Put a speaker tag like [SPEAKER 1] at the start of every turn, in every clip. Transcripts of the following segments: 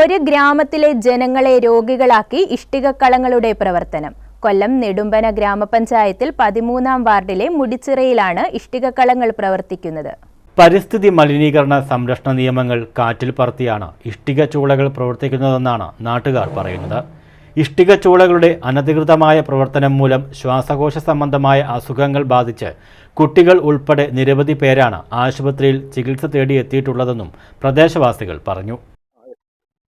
[SPEAKER 1] ഒരു ഗ്രാമത്തിലെ ജനങ്ങളെ രോഗികളാക്കി ഇഷ്ടികക്കളങ്ങളുടെ പ്രവർത്തനം. കൊല്ലം നെടുമ്പന ഗ്രാമപഞ്ചായത്തിൽ പതിമൂന്നാം വാർഡിലെ മുടിച്ചിറയിലാണ് ഇഷ്ടികക്കളങ്ങൾ പ്രവർത്തിക്കുന്നത്.
[SPEAKER 2] പരിസ്ഥിതി മലിനീകരണ സംരക്ഷണ നിയമങ്ങൾ കാറ്റിൽ പറത്തിയാണ് ഇഷ്ടിക ചൂളകൾ പ്രവർത്തിക്കുന്നതെന്നാണ് നാട്ടുകാർ പറയുന്നത്. ഇഷ്ടിക ചൂളകളുടെ അനധികൃതമായ പ്രവർത്തനം മൂലം ശ്വാസകോശ സംബന്ധമായ അസുഖങ്ങൾ ബാധിച്ച് കുട്ടികൾ ഉൾപ്പെടെ നിരവധി പേരാണ് ആശുപത്രിയിൽ ചികിത്സ തേടിയെത്തിയിട്ടുള്ളതെന്നും പ്രദേശവാസികൾ പറഞ്ഞു.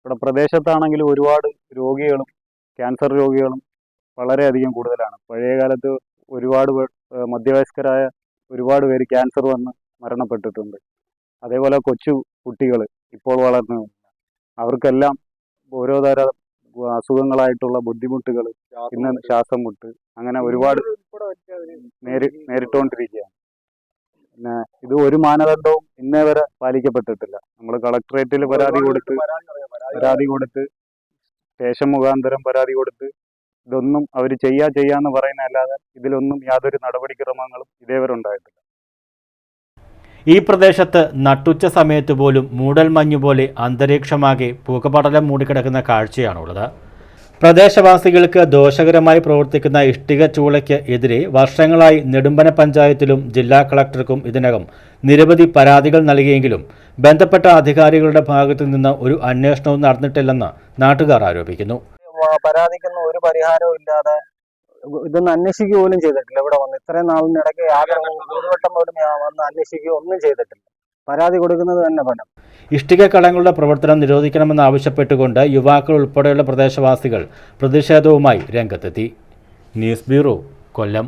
[SPEAKER 3] ഇവിടെ പ്രദേശത്താണെങ്കിൽ ഒരുപാട് രോഗികളും ക്യാൻസർ രോഗികളും വളരെയധികം കൂടുതലാണ്. പഴയ കാലത്ത് ഒരുപാട് മധ്യവയസ്കരായ ഒരുപാട് പേര് ക്യാൻസർ വന്ന് മരണപ്പെട്ടിട്ടുണ്ട്. അതേപോലെ കൊച്ചു കുട്ടികൾ ഇപ്പോൾ വളർന്നു അവർക്കെല്ലാം ഓരോ തര അസുഖങ്ങളായിട്ടുള്ള ബുദ്ധിമുട്ടുകൾ ഇന്ന് ശ്വാസം മുട്ട് അങ്ങനെ ഒരുപാട് നേരി നേരിട്ടുകൊണ്ടിരിക്കുകയാണ് പിന്നെ ഇത് ഒരു മാനദണ്ഡവും ഇന്നേ വരെ പാലിക്കപ്പെട്ടിട്ടില്ല. നമ്മൾ കളക്ടറേറ്റിൽ പരാതി കൊടുത്ത് പരാതി കൊടുത്ത് സ്റ്റേഷൻ മുഖാന്തരം പരാതി കൊടുത്ത് ഇതൊന്നും അവർ ചെയ്യാ ചെയ്യാന്ന് പറയുന്നതല്ലാതെ ഇതിലൊന്നും യാതൊരു നടപടിക്രമങ്ങളും ഇതേവരെ ഉണ്ടായിട്ടില്ല.
[SPEAKER 2] ഈ പ്രദേശത്ത് നട്ടുച്ച സമയത്ത് പോലും മൂടൽമഞ്ഞ് പോലെ അന്തരീക്ഷമാകെ പുകപടലം മൂടിക്കിടക്കുന്ന കാഴ്ചയാണുള്ളത്. പ്രദേശവാസികൾക്ക് ദോഷകരമായി പ്രവർത്തിക്കുന്ന ഇഷ്ടിക ചൂളയ്ക്ക് എതിരെ വർഷങ്ങളായി നെടുമ്പന പഞ്ചായത്തിലും ജില്ലാ കളക്ടർക്കും ഇതിനകം നിരവധി പരാതികൾ നൽകിയെങ്കിലും ബന്ധപ്പെട്ട അധികാരികളുടെ ഭാഗത്തു നിന്ന് ഒരു അന്വേഷണവും നടന്നിട്ടില്ലെന്ന് നാട്ടുകാർ ആരോപിക്കുന്നു.
[SPEAKER 4] പരാതിക്കൊന്നും ഒരു പരിഹാരവും ഇല്ലാതെ ഇതൊന്നും അന്വേഷിക്കുക പോലും ചെയ്തിട്ടില്ല. ഇവിടെ വന്ന് ഇത്രയും നാളിനിടയ്ക്ക് യാതൊരു പോലും വന്ന് അന്വേഷിക്കുക ഒന്നും ചെയ്തിട്ടില്ല. പരാതി കൊടുക്കുന്നത് തന്നെ ഫലം
[SPEAKER 2] ഇഷ്ടിക കളങ്ങളുടെ പ്രവർത്തനം നിരോധിക്കണമെന്നാവശ്യപ്പെട്ടുകൊണ്ട് യുവാക്കൾ ഉൾപ്പെടെയുള്ള പ്രദേശവാസികൾ പ്രതിഷേധവുമായി രംഗത്തെത്തി. News bureau Kollam.